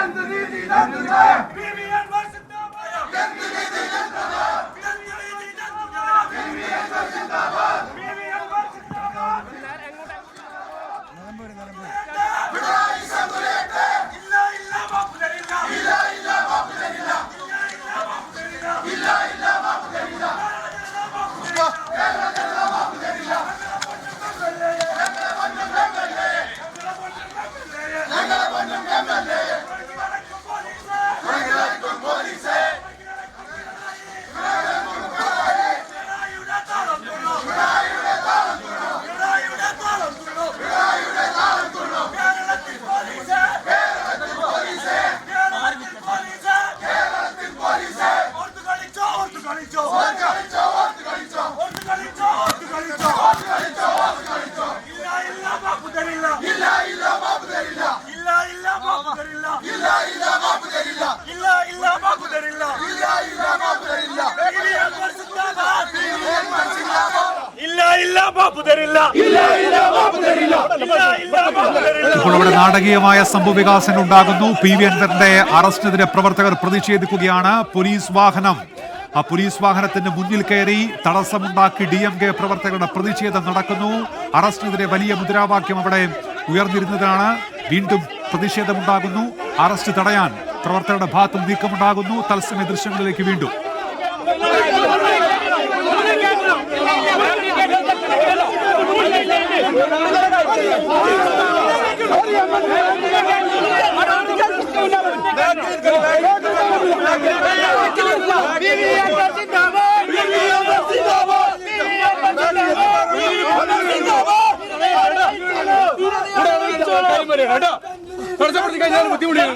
站着立，起站着站。ഇപ്പോൾ ഇവിടെ നാടകീയമായ സംഭവവികാസങ്ങൾ ഉണ്ടാകുന്നു. പി വി അൻവറിന്റെ അറസ്റ്റിനെതിരെ പ്രവർത്തകർ പ്രതിഷേധിക്കുകയാണ്. പോലീസ് വാഹനം. ആ പോലീസ് വാഹനത്തിന്റെ മുന്നിൽ കയറി തടസ്സമുണ്ടാക്കി ഡി എം കെ പ്രവർത്തകരുടെ പ്രതിഷേധം നടക്കുന്നു. അറസ്റ്റിനെതിരെ വലിയ മുദ്രാവാക്യം അവിടെ ഉയർന്നിരുന്നതാണ്. വീണ്ടും പ്രതിഷേധമുണ്ടാകുന്നു. അറസ്റ്റ് തടയാൻ പ്രവർത്തകരുടെ ഭാഗത്തും നീക്കമുണ്ടാകുന്നു. തത്സമയ ദൃശ്യങ്ങളിലേക്ക് വീണ്ടും. കേട്ടോ കുറച്ചപ്പുറത്ത് കഴിഞ്ഞാൽ ബുദ്ധിമുട്ടിയാണ്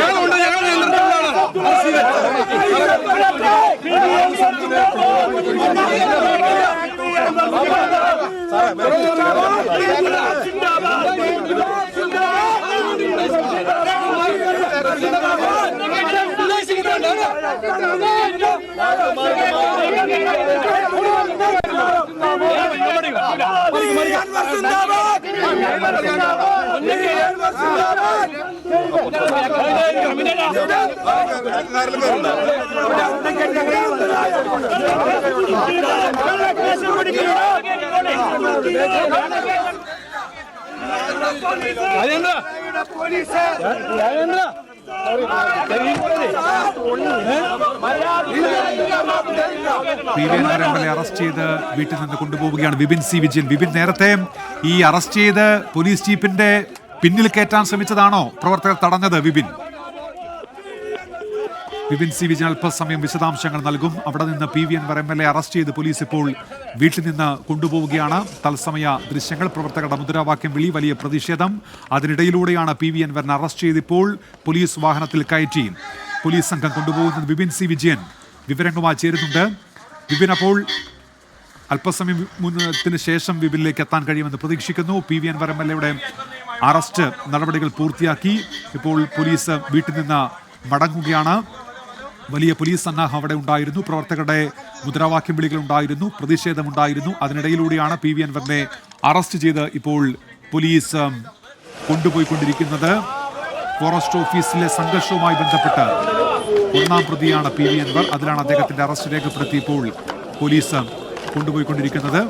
ഞങ്ങളുണ്ട് ഞങ്ങൾ നേതൃത്വമാണ് P V M L A arrest ചെയ്ത് വീട്ടിൽ നിന്ന് കൊണ്ടുപോവുകയാണ് വിപിൻ സി വിജയൻ വിപിൻ നേരത്തെ ഈ അറസ്റ്റ് ചെയ്ത് പോലീസ് ചീഫിന്റെ പിന്നിൽ കയറ്റാൻ ശ്രമിച്ചതാണോ പ്രവർത്തകർ തടഞ്ഞത് വിപിൻ? വിപിൻ സി വിജയൻ അല്പസമയം വിശദാംശങ്ങൾ നൽകും. അവിടെ നിന്ന് P V Anvar M L A arrest ചെയ്ത് പോലീസ് ഇപ്പോൾ വീട്ടിൽ നിന്ന് കൊണ്ടുപോവുകയാണ്. തത്സമയ ദൃശ്യങ്ങൾ പ്രവർത്തകരുടെ മുദ്രാവാക്യം വിളി വലിയ പ്രതിഷേധം. അതിനിടയിലൂടെയാണ് പി വി അൻവറിനെ അറസ്റ്റ് ചെയ്ത് ഇപ്പോൾ പോലീസ് വാഹനത്തിൽ കയറ്റി. പോലീസ് സംഘം കൊണ്ടുപോകുന്നത് വിപിൻ സി വിജയൻ. വിവരങ്ങളുമായി ചേരുന്നുണ്ട്. വിപിൻ അപ്പോൾ അല്പസമയം മുന്നത്തിന് ശേഷം വിപിനിലേക്ക് എത്താൻ കഴിയുമെന്ന് പ്രതീക്ഷിക്കുന്നു. P V Anvar M L എയുടെ അറസ്റ്റ് നടപടികൾ പൂർത്തിയാക്കി. ഇപ്പോൾ പോലീസ് വീട്ടിൽ നിന്ന് മടങ്ങുകയാണ്. വലിയ പോലീസ് സന്നാഹം അവിടെ ഉണ്ടായിരുന്നു. പ്രവർത്തകരുടെ മുദ്രാവാക്യം വിളികൾ ഉണ്ടായിരുന്നു. പ്രതിഷേധമുണ്ടായിരുന്നു അതിനിടയിലൂടെയാണ് പി വി അൻവറിനെ അറസ്റ്റ് ചെയ്ത് ഇപ്പോൾ പോലീസ് കൊണ്ടുപോയിക്കൊണ്ടിരിക്കുന്നത്. ഫോറസ്റ്റ് ഓഫീസിലെ സംഘർഷവുമായി ബന്ധപ്പെട്ട് ഒന്നാം പ്രതിയാണ് പി വി അൻവർ. അതിലാണ് അദ്ദേഹത്തിന്റെ അറസ്റ്റ് രേഖപ്പെടുത്തി ഇപ്പോൾ പോലീസ് കൊണ്ടുപോയിക്കൊണ്ടിരിക്കുന്നത്.